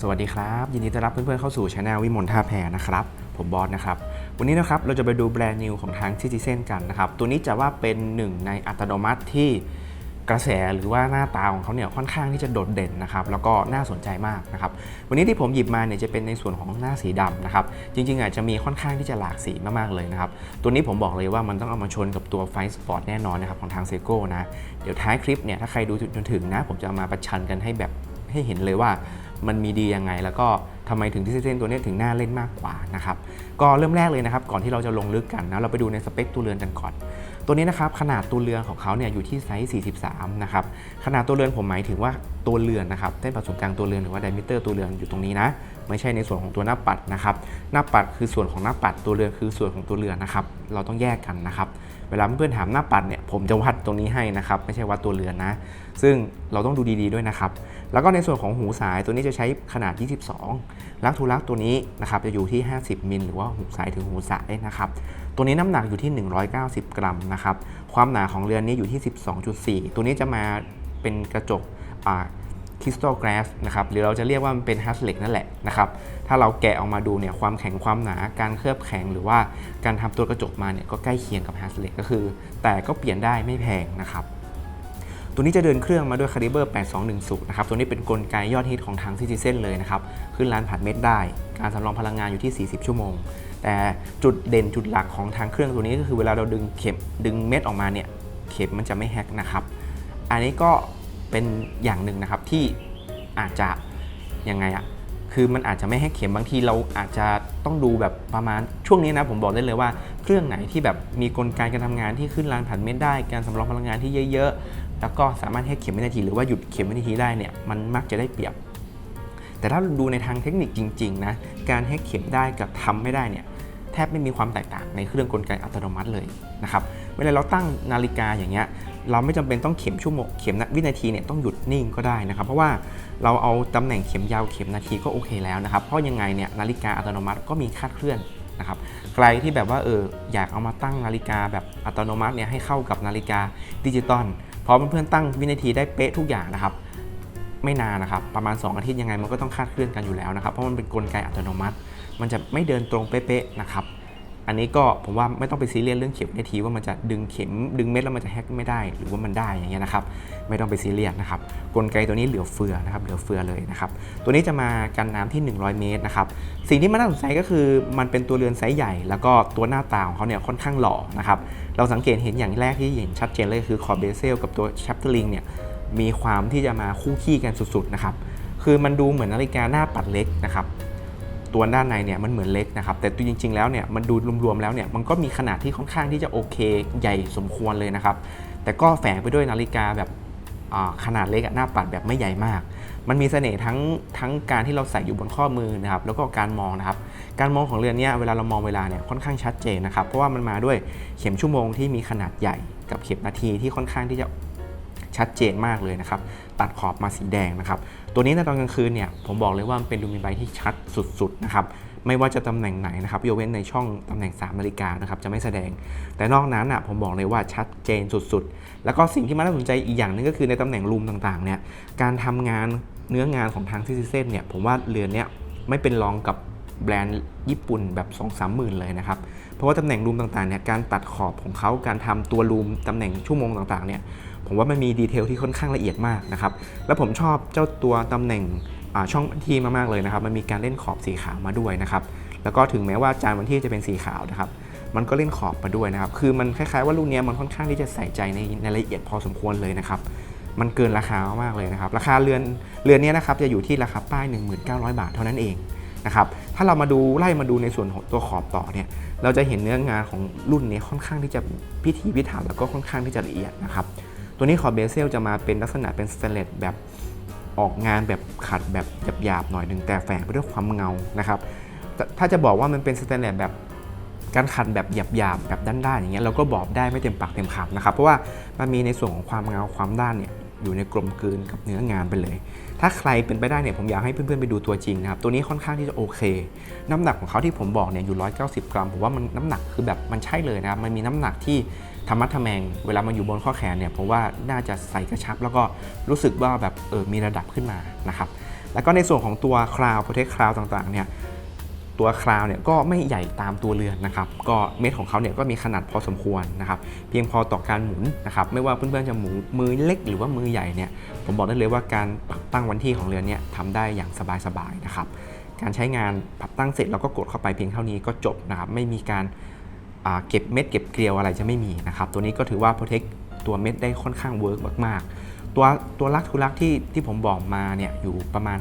สวัสดีครับ ยินดีต้อนรับเพื่อนๆเข้าสู่ช anel วิมลท่าแพนะครับ ผมบอสนะครับ วันนี้นะครับเราจะไปดูแบรนด์นิวของทาง Citizen กันนะครับ ตัวนี้จะว่าเป็นหนึ่งในอัตโนมัติที่กระแสหรือว่าหน้าตาของเขาเนี่ยค่อนข้างที่จะโดดเด่นนะครับแล้วก็น่าสนใจมากนะครับวันนี้ที่ผมหยิบมาเนี่ยจะเป็นในส่วนของหน้าสีดำนะครับจริงๆอาจจะมีค่อนข้างที่จะหลากสีมากๆเลยนะครับตัวนี้ผมบอกเลยว่ามันต้องเอามาชนกับตัวไฟสปอร์ตแน่นอนนะครับของทางเซโก้นะเดี๋ยวท้ายคลิปเนี่ยถ้าใครดูจนถึงนะ ผมจะเอามาประชันกันให้แบบให้เห็นเลยว่า มันมีดียังไง แล้วก็ทำไมถึงที่เส้นตัวนี้ถึงน่าเล่นมากกว่านะครับก็เริ่มแรกเลยนะครับ ก่อนที่เราจะลงลึกกันนะเราไปดูในสเปคตัวเรือนกันก่อน ตัวนี้นะครับขนาดตัวเรือนของเขาเนี่ยอยู่ที่ไซส์ 43 นะครับขนาดตัวเรือนผมหมายถึงว่าตัวเรือนนะครับเส้นผ่าศูนย์กลางตัวเรือนหรือว่าไดมิเตอร์ตัวเรือนอยู่ตรงนี้นะไม่ใช่ในส่วนของตัวหน้าปัดนะครับหน้าปัดคือส่วนของหน้าปัดตัวเรือนคือส่วนของตัวเรือนนะครับเราต้องแยกกันนะครับ เวลาเพื่อนถามหน้าปัดเนี่ยผมจะวัดตรงนี้ให้นะครับไม่ใช่วัดตัวเรือนนะ ซึ่งเราต้องดูดีๆด้วยนะครับ แล้วก็ในส่วนของหูสายตัวนี้จะใช้ขนาด 22 ลักทูลักตัวนี้นะครับจะอยู่ที่ 50 มิลหรือว่าหูสายถึงหูสายนะครับตัวนี้น้ำหนักอยู่ที่ 190 กรัมนะครับความหนาของเรือนนี้อยู่ที่ 12.4 ตัวนี้จะมาเป็นกระจก คริสตัลก a s s นะครับหรือเราจะเรียกว่ามันเป็นฮัสเล็กนั่นแหละนะครับถ้าเราแกะออกมาดูเนี่ยความแข็งความหนาการเคลือบแข็งหรือว่าการทำตัวกระจกมาเนี่ยก็ใกล้เคียงกับฮัสเล็กก็คือ แต่ก็เปลี่ยนได้ไม่แพงนะครับตัวนี้จะเดินเครื่องมาด้วยคาลิเบอร์ 8210 นะครับ ตัวนี้เป็นกลไกยอดฮิตของทาง Citizen เลยนะครับ ขึ้นร้านผ่านเม็ดได้ การสำรองพลังงานอยู่ที่ 40 ชั่วโมง แต่จุดเด่นจุดหลักของทางเครื่องตัวนี้ก็คือเวลาเราดึงเข็มดึงเม็ดออกมาเนี่ย เข็มมันจะไม่แฮกนะครับ อันนี้ก็ เป็นอย่างหนึ่งนะครับที่อาจจะยังไงอะคือมันอาจจะไม่ให้เข็มบางทีเราอาจจะต้องดูแบบประมาณช่วงนี้นะผมบอกได้เลยว่าเครื่องไหนที่แบบมีกลไกการทำงานที่ขึ้นรานผ่านเม็ดได้การสำรองพลังงานที่เยอะๆ แล้วก็สามารถให้เข็มวินาทีหรือว่าหยุดเข็มวินาทีได้เนี่ยมันมักจะได้เปรียบ แต่ถ้าดูในทางเทคนิคจริงๆนะการให้เข็มได้กับทำไม่ได้เนี่ยแทบไม่มีความแตกต่างในเครื่องกลไกอัตโนมัติเลยนะครับเวลาเราตั้งนาฬิกาอย่างเงี้ย เราไม่จำเป็นต้องเข็มชั่วโมงเข็มวินาทีเนี่ยต้องหยุดนิ่งก็ได้นะครับ เพราะว่าเราเอาตำแหน่งเข็มยาวเข็มนาทีก็โอเคแล้วนะครับ เพราะยังไงเนี่ยนาฬิกาอัตโนมัติก็มีคาดเคลื่อนนะครับใครที่แบบว่าเอออยากเอามาตั้งนาฬิกาแบบอัตโนมัติเนี่ยให้เข้ากับนาฬิกาดิจิตอลพอเพื่อนๆตั้งวินาทีได้เป๊ะทุกอย่างนะครับ ไม่นานนะครับ ประมาณ 2 อาทิตย์ยังไงมันก็ต้องคาดเคลื่อนกันอยู่แล้วนะครับ เพราะมันเป็นกลไกอัตโนมัติ มันจะไม่เดินตรงเป๊ะๆนะครับ อันนี้ก็ผมว่าไม่ต้องไปซีเรียสเรื่องเข็มนทีว่ามันจะดึงเข็มดึงเม็ดแล้วมันจะแฮกไม่ได้ หรือว่ามันได้อย่างเงี้ยนะครับไม่ต้องไปซีเรียสนะครับกลไกตัวนี้เหลือเฟือนะครับเหลือเฟือเลยนะครับตัวนี้จะมากันน้ำที่ 100 เมตรนะครับสิ่งที่มันน่าสนใจก็คือมันเป็นตัวเรือนไซส์ใหญ่ แล้วก็ตัวหน้าตาของเขาเนี่ยค่อนข้างหล่อนะครับเราสังเกตเห็นอย่างแรกที่เห็นชัดเจนเลยคือคอร์เบเซลกับตัวแชปเตอร์ลิงเนี่ยมีความที่จะมาคู่ขี้กันสุดๆนะครับคือมันดูเหมือนนาฬิกาหน้าปัดเล็กนะครับ ตัวด้านในเนี่ยมันเหมือนเล็กนะครับแต่ตัวจริง ๆ แล้วเนี่ยมันดูรวมๆแล้วเนี่ยมันก็มีขนาดที่ค่อนข้างที่จะโอเค ใหญ่สมควรเลยนะครับแต่ก็แฝงไปด้วยนาฬิกาแบบขนาดเล็กหน้าปัดแบบไม่ใหญ่มาก มันมีเสน่ห์ทั้งทั้งการที่เราใส่อยู่บนข้อมือนะครับแล้วก็การมองนะครับ การมองของเรือนเนี้เวลาเรามองเวลาเนี่ยค่อนข้างชัดเจนนะครับ เพราะว่ามันมาด้วยเข็มชั่วโมงที่มีขนาดใหญ่กับเข็มนาทีที่ค่อนข้างที่จะ ชัดเจนมากเลยนะครับ ตัดขอบมาสีแดงนะครับ ตัวนี้ในตอนกลางคืนเนี่ยผมบอกเลยว่ามันเป็นลูมินไบที่ชัดสุดๆนะครับไม่ว่าจะตำแหน่งไหนนะครับยกเว้นในช่องตำแหน่ง3นาฬิกานะครับจะไม่แสดง แต่นอกนั้นอะผมบอกเลยว่าชัดเจนสุดๆ แล้วก็สิ่งที่มันน่าสนใจอีกอย่างหนึงก็คือในตำแหน่งรูมต่างๆเนี่ยการทำงานเนื้องานของทางซิซิเซนเนี่ยผมว่าเรือนเนี้ยไม่เป็นรองกับแบรนด์ญี่ปุ่นแบบ2 3 0 0 0 0เลยนะครับ เพราะว่าตำแหน่งรูมต่างๆเนี่ยการตัดขอบของเขาการทำตัวรูมตำแหน่งชั่วโมงต่างๆเนี่ย ผมว่ามันมีดีเทลที่ค่อนข้างละเอียดมากนะครับ แล้วผมชอบเจ้าตัวตำแหน่งช่องที่มากๆเลยนะครับ มันมีการเล่นขอบสีขาวมาด้วยนะครับ แล้วก็ถึงแม้ว่าจานวันที่จะเป็นสีขาวนะครับ มันก็เล่นขอบมาด้วยนะครับ คือมันคล้ายๆว่ารุ่นนี้มันค่อนข้างที่จะใส่ใจในในรายละเอียดพอสมควรเลยนะครับ มันเกินราคามากเลยนะครับ ราคาเรือนเรือนนี้นะครับจะอยู่ที่ราคาป้าย 1900 บาทเท่านั้นเองนะครับ ถ้าเรามาดูไล่มาดูในส่วนของตัวขอบต่อเนี่ย เราจะเห็นเนื้องานของรุ่นนี้ค่อนข้างที่จะพิถีพิถันแล้วก็ค่อนข้างที่จะละเอียดนะครับ ตัวนี้ขอบเบเซลจะมาเป็นลักษณะเป็นสเตนเลสแบบออกงานแบบขัดแบบหยาบๆหน่อยหนึ่งแต่แฝงไปด้วยความเงานะครับ ถ้าจะบอกว่ามันเป็นสเตนเลสแบบการขัดแบบหยาบๆแบบด้านๆอย่างเงี้ยเราก็บอกได้ไม่เต็มปากเต็มคำนะครับ เพราะว่ามันมีในส่วนของความเงาความด้านเนี่ย อยู่ในกลมกลืนกับเนื้องานไปเลย ถ้าใครเป็นไปได้เนี่ยผมอยากให้เพื่อนๆไปดูตัวจริงนะครับ ตัวนี้ค่อนข้างที่จะโอเค น้ำหนักของเขาที่ผมบอกเนี่ยอยู่ 190 กรัม ผมว่ามันน้ำหนักคือแบบมันใช่เลยนะครับ มันมีน้ำหนักที่ธรรมะทะแมง เวลามันอยู่บนข้อแขนเนี่ยผมว่าน่าจะใส่กระชับ แล้วก็รู้สึกว่าแบบเออมีระดับขึ้นมานะครับ แล้วก็ในส่วนของตัวคลาวโปรเทคคลาวต่างๆเนี่ย ตัวคลาวเนี่ยก็ไม่ใหญ่ตามตัวเรือนนะครับ ก็เม็ดของเขาเนี่ยก็มีขนาดพอสมควรนะครับ เพียงพอต่อการหมุนนะครับ ไม่ว่าเพื่อนๆจะหมุนมือเล็กหรือว่ามือใหญ่เนี่ย ผมบอกได้เลยว่าการปรับตั้งวันที่ของเรือนเนี่ยทำได้อย่างสบายๆนะครับ การใช้งานปรับตั้งเสร็จเราก็กดเข้าไปเพียงเท่านี้ก็จบนะครับ ไม่มีการเก็บเม็ดเก็บเกลียวอะไรจะไม่มีนะครับ ตัวนี้ก็ถือว่า protect ตัวเม็ดได้ค่อนข้างเวิร์กมากๆ ตัวตัวลักทุลักที่ที่ผมบอกมาเนี่ยอยู่ประมาณ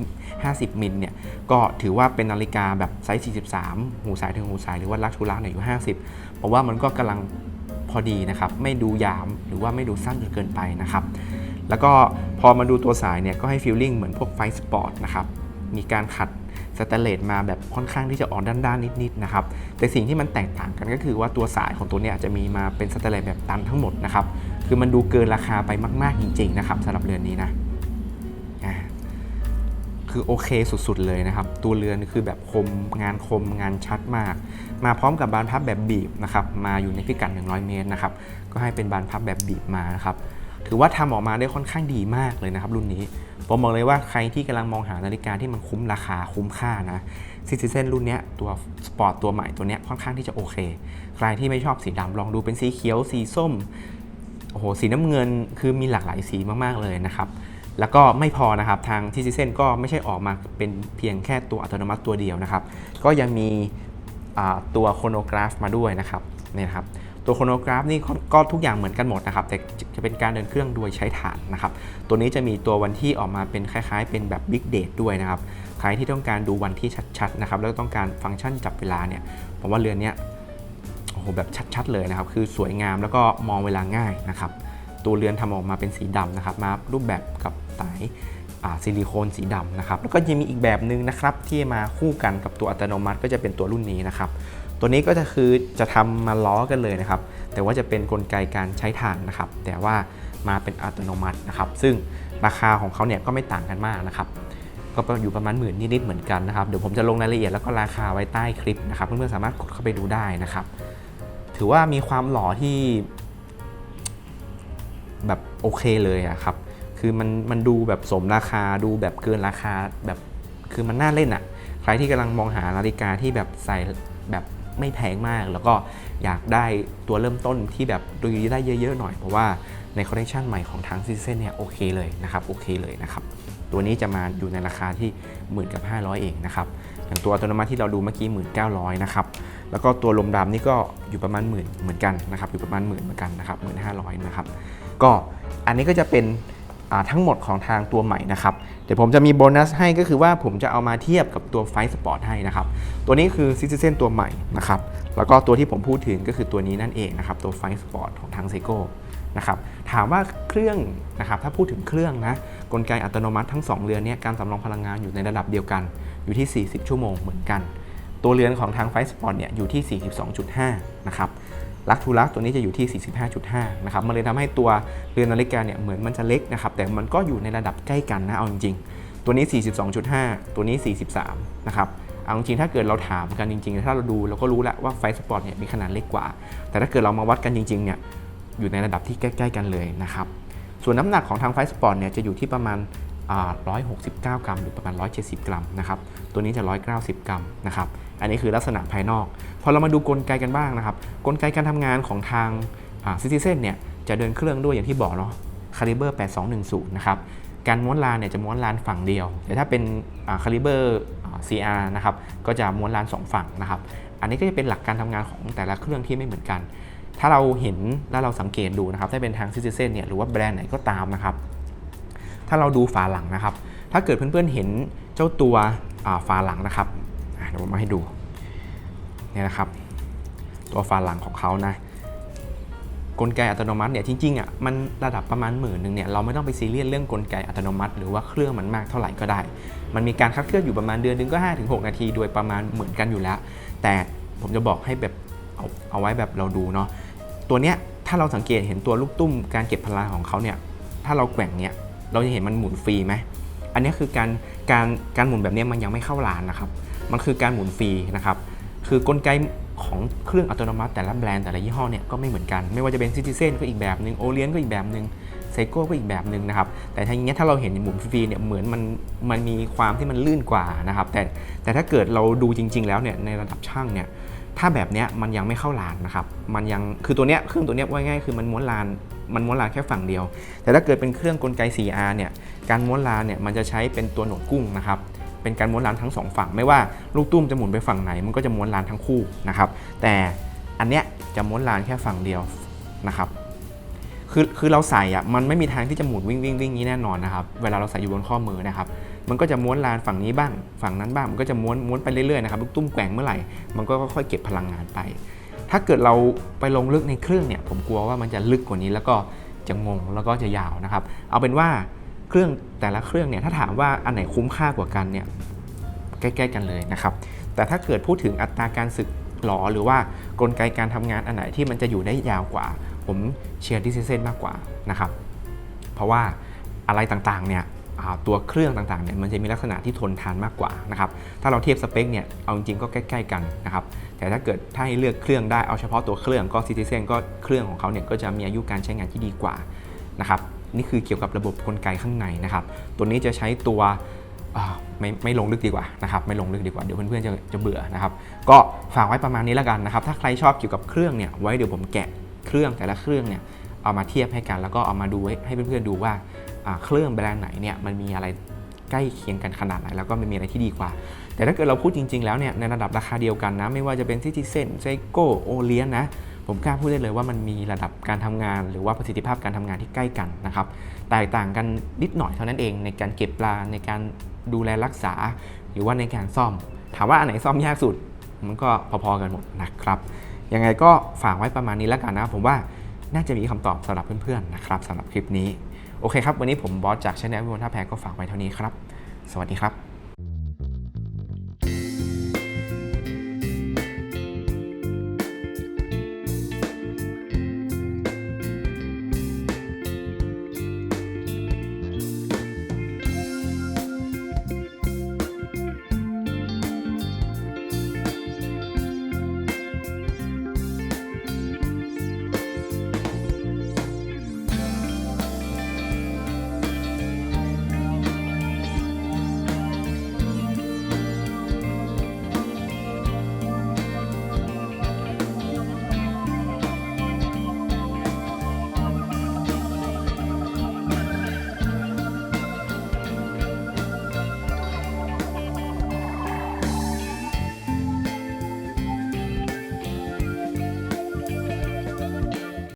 50 50 มิลเนี่ยก็ถือว่าเป็นนาฬิกาแบบไซส์ 43 หูสายถึงหูสายหรือว่าลักทุลักเนี่ยอยู่ 50ผมว่ามันก็กำลังพอดีนะครับ ไม่ดูยามหรือว่าไม่ดูสั้นจนเกินไปนะครับ แล้วก็พอมาดูตัวสายเนี่ยก็ให้ฟีลลิ่งเหมือนพวกไฟสปอร์ตนะครับมีการขัดสแตนเลสมาแบบค่อนข้างที่จะอ่อนด้านๆนิดๆนะครับ แต่สิ่งที่มันแตกต่างกันก็คือว่าตัวสายของตัวเนี้จะมีมาเป็นสแตนเลสแบบตันทั้งหมดนะครับ คือมันดูเกินราคาไปมาก ๆ จริง ๆ นะครับสำหรับเรือนนี้นะคือโอเคสุด ๆ เลยนะครับ ตัวเรือนคือแบบคมงานคมงานชัดมาก มาพร้อมกับบานพับแบบบีบนะครับ มาอยู่ในพิกัด 100 เมตรนะครับ ก็ให้เป็นบานพับแบบบีบมานะครับ ถือว่าทำออกมาได้ค่อนข้างดีมากเลยนะครับ รุ่นนี้ ผมบอกเลยว่าใครที่กำลังมองหานาฬิกาที่มันคุ้มราคาคุ้มค่านะซิติเซนรุ่นเนี้ยตัวสปอร์ตตัวใหม่ตัวเนี้ยค่อนข้างที่จะโอเค ใครที่ไม่ชอบสีดำลองดูเป็นสีเขียวสีส้ม อ้โหสีน้ำเงินคือมีหลากหลายสีมากๆเลยนะครับแล้วก็ไม่พอนะครับทางที่ซิเซนก็ไม่ใช่ออกมาเป็นเพียงแค่ตัวอัตโนมัติตัวเดียวนะครับ ก็ยังมีตัวโครโนกราฟมาด้วยนะครับนี่นะครับตัวโครโนกราฟนี่ก็ทุกอย่างเหมือนกันหมดนะครับ แต่จะเป็นการเดินเครื่องโดยใช้ถ่านนะครับ ตัวนี้จะมีตัววันที่ออกมาเป็นคล้ายๆ เป็นแบบบิ๊กเดทด้วยนะครับ ใครที่ต้องการดูวันที่ชัดๆนะครับแล้วก็ต้องการฟังก์ชันจับเวลาเนี่ยผมว่าเรือนนี้ หแบบชัดๆเลยนะครับคือสวยงามแล้วก็มองเวลาง่ายนะครับตัวเรือนทำออกมาเป็นสีดำนะครับมารูปแบบกับสายาซิลิโคนสีดำนะครับแล้วก็ยังมีอีกแบบหนึ่งนะครับที่มาคู่กันกับตัวอัตโนมัติก็จะเป็นตัวรุ่นนี้นะครับตัวนี้ก็จะคือจะทำมาล้อกันเลยนะครับ แต่ว่าจะเป็นกลไกการใช้ถ่านนะครับ แต่ว่ามาเป็นอัตโนมัตินะครับ ซึ่งราคาของเขาเนี่ยก็ไม่ต่างกันมากนะครับ ก็อยู่ประมาณหมื่นนิดๆเหมือนกันนะครับ เดี๋ยวผมจะลงรายละเอียดแล้วก็ราคาไว้ใต้คลิปนะครับ เพื่อนๆสามารถกดเข้าไปดูได้นะครับ ถือว่ามีความหล่อที่แบบโอเคเลยอะครับ คือมันมันดูแบบสมราคาดูแบบเกินราคาแบบคือมันน่าเล่นอะใครที่กำลังมองหานาฬิกาที่แบบใส่แบบไม่แพงมาก แล้วก็อยากได้ตัวเริ่มต้นที่แบบดูได้เยอะๆหน่อย เพราะว่าในคอลเลคชันใหม่ของทางซีเซนเนี่ยโอเคเลยนะครับโอเคเลยนะครับ ตัวนี้จะมาอยู่ในราคาที่หมื่นกับ500 เองนะครับ อย่างตัวอัตโนมัติที่เราดูเมื่อกี้1900นะครับ แล้วก็ตัวลมดำนี่ก็อยู่ประมาณหมื่นเหมือนกันนะครับอยู่ประมาณหมื่นเหมือนกันนะครับหมื่นห้าร้อยนะครับก็อันนี้ก็จะเป็นทั้งหมดของทางตัวใหม่นะครับเดี๋ยวผมจะมีโบนัสให้ก็คือว่าผมจะเอามาเทียบกับตัวไฟสปอร์ตให้นะครับ ตัวนี้คือซิ t i เซนตัวใหม่นะครับ แล้วก็ตัวที่ผมพูดถึงก็คือตัวนี้นั่นเองนะครับตัวไฟสปอร์ตของทางเซโก้นะครับถามว่าเครื่องนะครับถ้าพูดถึงเครื่องนะกลไกอัตโนมัติทั้ง 2 เรือนเนี้การสำรองพลังงานอยู่ในระดับเดียวกัน อยู่ที่ 40 ชั่วโมงเหมือนกัน ตัวเรือนของทางไฟสปอร์ตเนี่ยอยู่ที่ 42.5 นะครับลักทูลักตัวนี้จะอยู่ที่ 45.5 นะครับ มันเลยทำให้ตัวเรือนนาฬิกาเนี่ยเหมือนมันจะเล็กนะครับ แต่มันก็อยู่ในระดับใกล้กันนะ เอาจริงๆ ตัวนี้ 42.5 ตัวนี้ 43 นะครับ เอาจริงๆ ถ้าเกิดเราถามกันจริงๆ ถ้าเราดูเราก็รู้แล้วว่าไฟสปอร์ตเนี่ยมีขนาดเล็กกว่า แต่ถ้าเกิดเรามาวัดกันจริงๆ เนี่ยอยู่ในระดับที่ใกล้ๆ กันเลยนะครับ ส่วนน้ำหนักของทางไฟสปอร์ตเนี่ยจะอยู่ที่ประมาณ 169 กรัม หรือประมาณ 170 กรัมนะครับ ตัวนี้จะ 190 กรัมนะครับ อันนี้คือลักษณะภายนอก พอเรามาดูกลไกกันบ้างนะครับ กลไกการทำงานของทางซิติเซนเนี่ยจะเดินเครื่องด้วยอย่างที่บอกเนาะคาลิเบอร์8210 นะครับ การม้วนลานเนี่ยจะม้วนลานฝั่งเดียว แต่ถ้าเป็นคาลิเบอร์ CR นะครับ ก็จะม้วนลาน 2 ฝั่งนะครับ อันนี้ก็จะเป็นหลักการทำงานของแต่ละเครื่องที่ไม่เหมือนกัน ถ้าเราเห็นแล้วเราสังเกตดูนะครับ ถ้าเป็นทางซิติเซนเนี่ยหรือว่าแบรนด์ไหนก็ตามนะครับ ถ้าเราดูฝาหลังนะครับ ถ้าเกิดเพื่อนๆเห็นเจ้าตัวฝาหลังนะครับ เดี๋ยวผมมาให้ดูเนี่ยนะครับ ตัวฝาหลังของเขานะกลไกอัตโนมัติเนี่ยจริงๆอะมันระดับประมาณหมื่นหนึ่งเนี่ยเราไม่ต้องไปซีเรียสเรื่องกลไกอัตโนมัติ หรือว่าเครื่องมันมากเท่าไหร่ก็ได้ มันมีการคัดเคลื่อนอยู่ประมาณเดือนหนึงก็ 5-6 นาทีโดยประมาณเหมือนกันอยู่แล้ว แต่ผมจะบอกให้แบบเอาเอาไว้แบบเราดูเนาะตัวเนี้ยถ้าเราสังเกตเห็นตัวลูกตุ้มการเก็บพลังของเขาเนี่ยถ้าเราแกว่งเนี่ยเราจะเห็นมันหมุนฟรีไหมอันนี้คือการการการหมุนแบบนี้มันยังไม่เข้าร้านนะครับ มันคือการหมุนฟรีนะครับคือกลไกของเครื่องอัตโนมัติแต่ละแบรนด์แต่ละยี่ห้อเนี่ยก็ไม่เหมือนกัน ไม่ว่าจะเป็น Citizen ก็อีกแบบหนึ่งโอเลียนก็อีกแบบหนึ่งไซโก้ก็อีกแบบหนึ่งนะครับแต่ถ้งเงี้ถ้าเราเห็นในมุมฟรีเนี่ยเหมือนมันมันมีความที่มันลื่นกว่านะครับแต่แต่ถ้าเกิดเราดูจริง ๆ แล้วเนี่ยในระดับช่างเนี่ยถ้าแบบเนี้ยมันยังไม่เข้าลานนะครับ มันยังคือตัวเนี้ยเครื่องตัวเนี้ยว่าง่ายๆคือมันม้วนลาน มันม้วนลานแค่ฝั่งเดียว แต่ถ้าเกิดเป็นเครื่องกลไก 4R เนี่ย การม้วนลานเนี่ยมันจะใช้เป็นตัวหนดกุ้งนะครับ เป็นการม้วนลานทั้งสองฝั่ง ไม่ว่าลูกตุ้มจะหมุนไปฝั่งไหน มันก็จะม้วนลานทั้งคู่นะครับ แต่อันเนี้ยจะม้วนลานแค่ฝั่งเดียวนะครับคือคือเราใส่อะมันไม่มีทางที่จะหมุนวิ่งวิ่งวิ่งนี้แน่นอนนะครับ เวลาเราใส่อยู่บนข้อมือนะครับ มันก็จะม้วนลานฝั่งนี้บ้าง ฝั่งนั้นบ้าง มันก็จะม้วนม้วนไปเรื่อยๆนะครับ ลูกตุ้มแกว่งเมื่อไหร่ มันก็ค่อยๆเก็บพลังงานไป ถ้าเกิดเราไปลงลึกในเครื่องเนี่ย ผมกลัวว่ามันจะลึกกว่านี้แล้วก็จะงงแล้วก็จะยาวนะครับ เอาเป็นว่า เครื่องแต่ละเครื่องเนี่ยถ้าถามว่าอันไหนคุ้มค่ากว่ากันเนี่ยใกล้ๆกันเลยนะครับ แต่ถ้าเกิดพูดถึงอัตราการสึกหรอหรือว่ากลไกการทำงานอันไหนที่มันจะอยู่ได้ยาวกว่า ผมเชียร์ดิซิเซนมากกว่านะครับ เพราะว่าอะไรต่างๆเนี่ยตัวเครื่องต่างๆเนี่ยมันจะมีลักษณะที่ทนทานมากกว่านะครับ ถ้าเราเทียบสเปคเนี่ยเอาจริงๆก็ใกล้ๆกันนะครับ แต่ถ้าเกิดถ้าให้เลือกเครื่องได้เอาเฉพาะตัวเครื่องก็ Citizen ก็เครื่องของเขาเนี่ยก็จะมีอายุการใช้งานที่ดีกว่านะครับ นี่คือเกี่ยวกับระบบกลไกข้างในนะครับ ตัวนี้จะใช้ตัวไม่ไม่ลงลึกดีกว่านะครับไม่ลงลึกดีกว่าเดี๋ยวเพื่อนๆจะจะเบื่อนะครับ ก็ฝากไว้ประมาณนี้แล้วกันนะครับ ถ้าใครชอบเกี่ยวกับเครื่องเนี่ยไว้เดี๋ยวผมแกะเครื่องแต่ละเครื่องเนี่ยเอามาเทียบให้กันแล้วก็เอามาดูให้เพื่อนๆดูว่าเครื่องแบรนด์ไหนเนี่ยมันมีอะไรใกล้เคียงกันขนาดไหนแล้วก็มันมีอะไรที่ดีกว่า แต่ถ้าเกิดเราพูดจริงๆแล้วเนี่ยในระดับราคาเดียวกันนะ ไม่ว่าจะเป็น Citizen Seiko o l i e n นะ ผมกล้าพูดได้เลยว่ามันมีระดับการทำงาน หรือว่าประสิทธิภาพการทำงานที่ใกล้กันนะครับแตกต่างกันนิดหน่อยเท่านั้นเองในการเก็บปลาในการดูแลรักษา หรือว่าในการซ่อม ถามว่าอันไหนซ่อมยากสุด มันก็พอๆกันหมดนะครับยังไงก็ฝากไว้ประมาณนี้แล้วกันนะผมว่าน่าจะมีคำตอบสำหรับเพื่อนๆนะครับสำหรับคลิปนี้โอเคครับ วันนี้ผมบอสจากช anel วิวท่าแพรก็ฝากไว้เท่านี้ครับ สวัสดีครับ